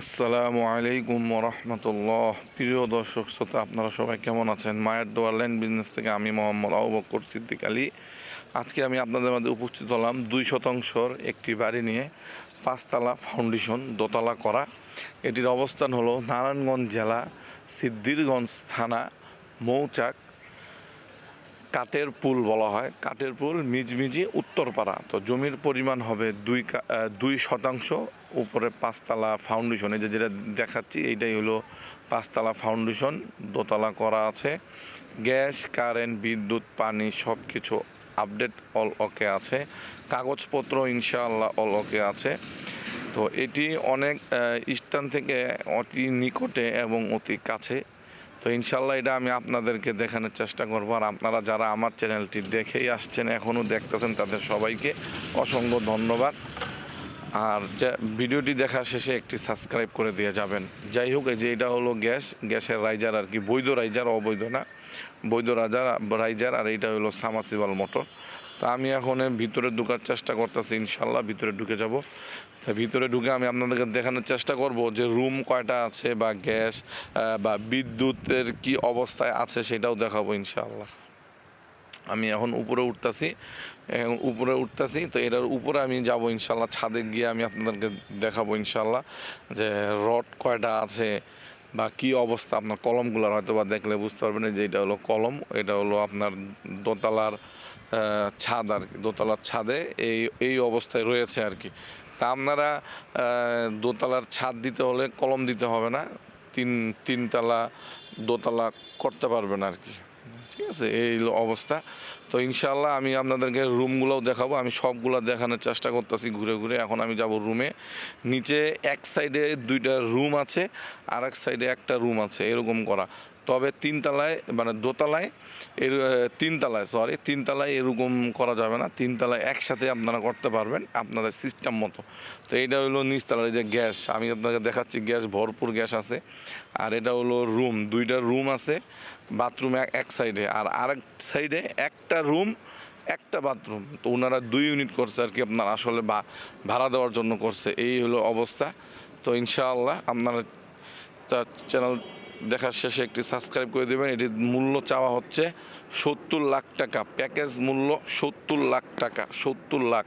আসসালামু আলাইকুম রহমতুল্লাহ প্রিয় দর্শক, শ্রোতা, আপনারা সবাই কেমন আছেন? মায়ের দোয়ার লাইন বিজনেস থেকে আমি মোহাম্মদ আবু বকর সিদ্দিক আলী। আজকে আমি আপনাদের মধ্যে উপস্থিত হলাম দুই শতাংশর একটি বাড়ি নিয়ে, পাঁচতলা ফাউন্ডেশন, দোতলা করা। এটির অবস্থান হলো নারায়ণগঞ্জ জেলা সিদ্দিরগঞ্জ থানা, মৌচাক কাঠের পুল বলা হয়। কাঠের পুল মিজমিজি, উত্তরপাড়া। তো জমির পরিমাণ হবে দুই দুই শতাংশ। উপরে পাঁচতলা ফাউন্ডেশন এই যে যেটা দেখাচ্ছি, এইটাই হলো পাঁচতলা ফাউন্ডেশন দোতলা করা আছে। গ্যাস কারেন্ট বিদ্যুৎ, পানি সব কিছু আপডেট অল ওকে আছে। কাগজপত্র ইনশাআল্লাহ অল ওকে আছে। তো এটি অনেক স্থান থেকে অতি নিকটে এবং অতি কাছে। তো ইনশাল্লাহ এটা আমি আপনাদেরকে দেখানোর চেষ্টা করব। আর আপনারা যারা আমার চ্যানেলটি দেখেই আসছেন, এখনও দেখতেছেন, তাদের সবাইকে অসংখ্য ধন্যবাদ। আর ভিডিওটি দেখা শেষে একটি সাবস্ক্রাইব করে দিয়ে যাবেন। যাই হোক যে এটা হলো গ্যাস, গ্যাসের রাইজার আর কি, বৈধ রাইজার অবৈধ না। বৈধ রাজার রাইজার আর এইটা হলো সামাসিবাল মোটর তা আমি এখন ভিতরে ঢোকার চেষ্টা করতেছি ইনশাল্লাহ ভিতরে ঢুকে যাব। তা ভিতরে ঢুকে আমি আপনাদেরকে দেখানোর চেষ্টা করব যে রুম কয়টা আছে বা গ্যাস বা বিদ্যুতের কি অবস্থায় আছে সেটাও দেখাবো ইনশাল্লাহ আমি এখন উপরে উঠতাছি উপরে উঠতাছি, তো এটার উপরে আমি যাব ইনশাল্লাহ, ছাদে গিয়ে আমি আপনাদেরকে দেখাবো ইনশাল্লাহ যে রড কয়টা আছে বা কি অবস্থা, আপনার কলমগুলোর হয়তো বা দেখলে বুঝতে পারবেন যে এটা হলো কলম, এটা হলো আপনার দোতলার ছাদ আর কি, দোতলার ছাদে এই এই অবস্থায় রয়েছে আর কি। তা আপনারা দোতলার ছাদ দিতে হলে কলম দিতে হবে না, তিন, তিনতলা দোতলা করতে পারবেন আর কি। ঠিক আছে, এই অবস্থা। তো ইনশাল্লাহ আমি আপনাদেরকে রুমগুলোও দেখাবো। আমি সবগুলো দেখানোর চেষ্টা করতেছি ঘুরে ঘুরে। এখন আমি যাব রুমে। নিচে এক সাইডে দুইটা রুম আছে আর এক সাইডে একটা রুম আছে। এরকম করা। তবে তিনতলায় মানে দোতলায়, এর তিনতলায় সরি তিনতলায় এরকম করা যাবে না। তিনতলায় একসাথে আপনারা করতে পারবেন আপনাদের সিস্টেম মতো। তো এটা হলো নিচতলার যে গ্যাস, আমি আপনাকে দেখাচ্ছি গ্যাস, ভরপুর গ্যাস আছে। আর এটা হলো রুম, দুইটা রুম আছে বাথরুম এক সাইডে আর আরেক সাইডে একটা রুম, একটা বাথরুম। তো ওনারা দুই ইউনিট করছে আর কি আপনার আসলে বা- ভাড়া দেওয়ার জন্য করছে। এই হলো অবস্থা। তো ইনশাআল্লাহ আপনারা চ্যানেল দেখার শেষে একটি সাবস্ক্রাইব করে দেবেন। এটির মূল্য চাওয়া হচ্ছে সত্তর লাখ টাকা। প্যাকেজ মূল্য সত্তর লাখ টাকা, সত্তর লাখ।